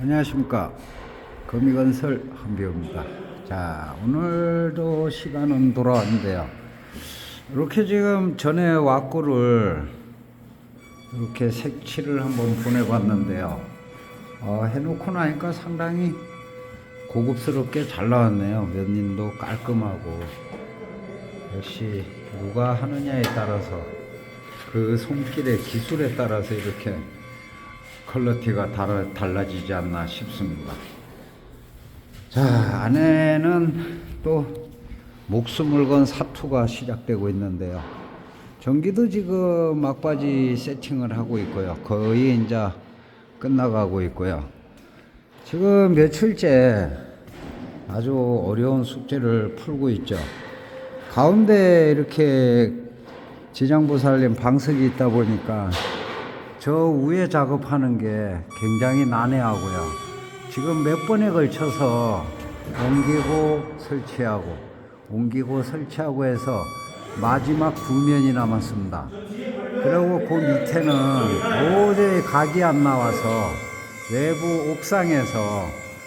안녕하십니까. 거미건설 한비호입니다. 자 오늘도 시간은 돌아왔는데요. 이렇게 지금 전에 왁구를 이렇게 색칠을 한번 보내봤는데요. 어, 해놓고 나니까 상당히 고급스럽게 잘 나왔네요. 면님도 깔끔하고. 역시 누가 하느냐에 따라서 그 손길의 기술에 따라서 이렇게 퀄리티가 달아, 달라지지 않나 싶습니다. 자, 안에는 또 목숨을 건 사투가 시작되고 있는데요. 전기도 지금 막바지 세팅을 하고 있고요. 거의 이제 끝나가고 있고요. 지금 며칠째 아주 어려운 숙제를 풀고 있죠. 가운데 이렇게 지장보살님 방석이 있다 보니까 저 위에 작업하는 게 굉장히 난해하고요. 지금 몇 번에 걸쳐서 옮기고 설치하고 옮기고 설치하고 해서 마지막 두 면이 남았습니다. 그리고 그 밑에는 도저히 각이 안 나와서 외부 옥상에서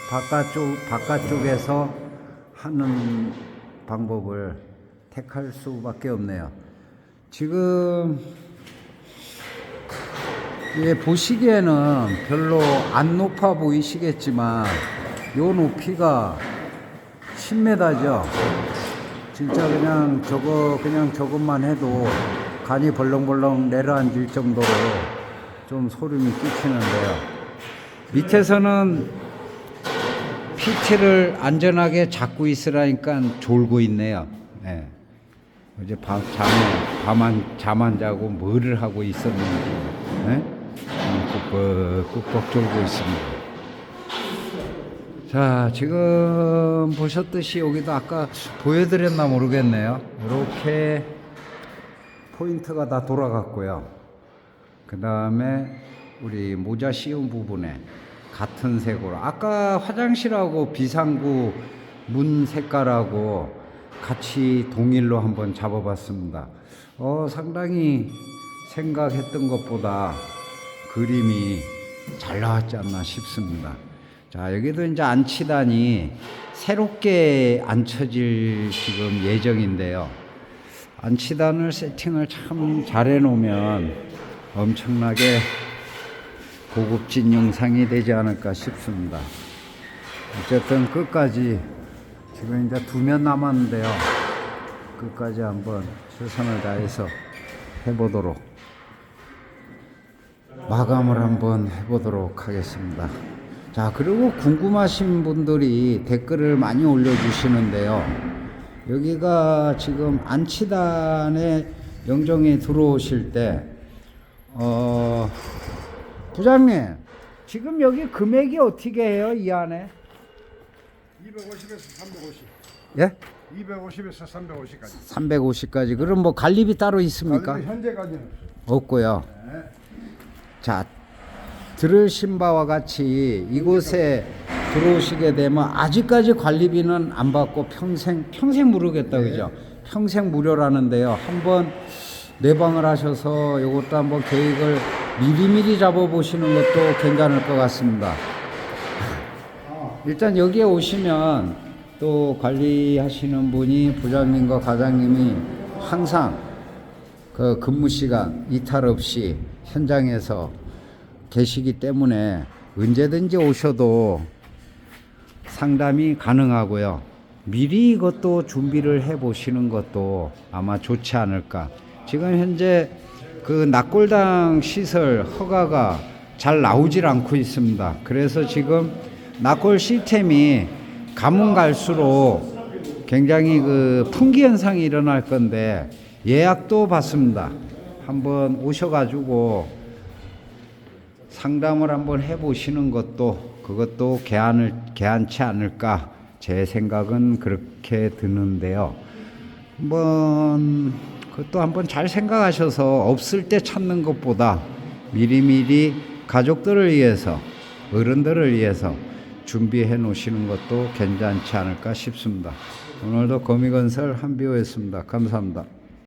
바깥쪽 바깥쪽에서 하는 방법을 택할 수밖에 없네요. 지금 예, 보시기에는 별로 안 높아 보이시겠지만 요 높이가 10m죠. 진짜 그냥 저거 그냥 저것만 해도 간이 벌렁벌렁 내려앉을 정도로 좀 소름이 끼치는데요. 밑에서는 PT를 안전하게 잡고 있으라니까 졸고 있네요. 예. 어제 밤, 잠에, 밤안, 잠 안 자고 뭐를 하고 있었는지, 예? 꾹꾹, 졸고 있습니다. 자, 지금 보셨듯이 여기도 아까 보여드렸나 모르겠네요. 이렇게 포인트가 다 돌아갔고요. 그 다음에 우리 모자 씌운 부분에 같은 색으로 아까 화장실하고 비상구 문 색깔하고 같이 동일로 한번 잡아봤습니다. 어, 상당히 생각했던 것보다 그림이 잘 나왔지 않나 싶습니다. 자, 여기도 이제 안치단이 새롭게 앉혀질 지금 예정인데요. 안치단을 세팅을 참 잘해 놓으면 엄청나게 고급진 영상이 되지 않을까 싶습니다. 어쨌든 끝까지 지금 이제 두 면 남았는데요. 끝까지 한번 최선을 다해서 해보도록 마감을 한번 해보도록 하겠습니다. 자, 그리고 궁금하신 분들이 댓글을 많이 올려주시는데요. 여기가 지금 안치단에 영정에 들어오실 때, 어, 부장님, 지금 여기 금액이 어떻게 해요, 이 안에? 250에서 350. 예? 250에서 350까지. 350까지. 그럼 뭐 관리비 따로 있습니까? 현재까지는 없고요. 네. 자, 들으신 바와 같이 이곳에 들어오시게 되면 아직까지 관리비는 안 받고 평생 평생 무료겠다 그죠? 평생 무료라는데요. 한번 내방을 하셔서 이것도 한번 계획을 미리미리 잡아 보시는 것도 괜찮을 것 같습니다. 일단 여기에 오시면 또 관리하시는 분이 부장님과 과장님이 항상 그 근무 시간 이탈 없이 현장에서 계시기 때문에 언제든지 오셔도 상담이 가능하고요. 미리 이것도 준비를 해 보시는 것도 아마 좋지 않을까. 지금 현재 그 낙골당 시설 허가가 잘 나오질 않고 있습니다. 그래서 지금 낙골 시스템이 가면 갈수록 굉장히 그 풍기 현상이 일어날 건데 예약도 받습니다. 한번 오셔가지고 상담을 한번 해보시는 것도 그것도 개안을 개안치 않을까 제 생각은 그렇게 드는데요. 한번 그것도 한번 잘 생각하셔서 없을 때 찾는 것보다 미리미리 가족들을 위해서 어른들을 위해서 준비해 놓으시는 것도 괜찮지 않을까 싶습니다. 오늘도 거미건설 한비호였습니다. 감사합니다.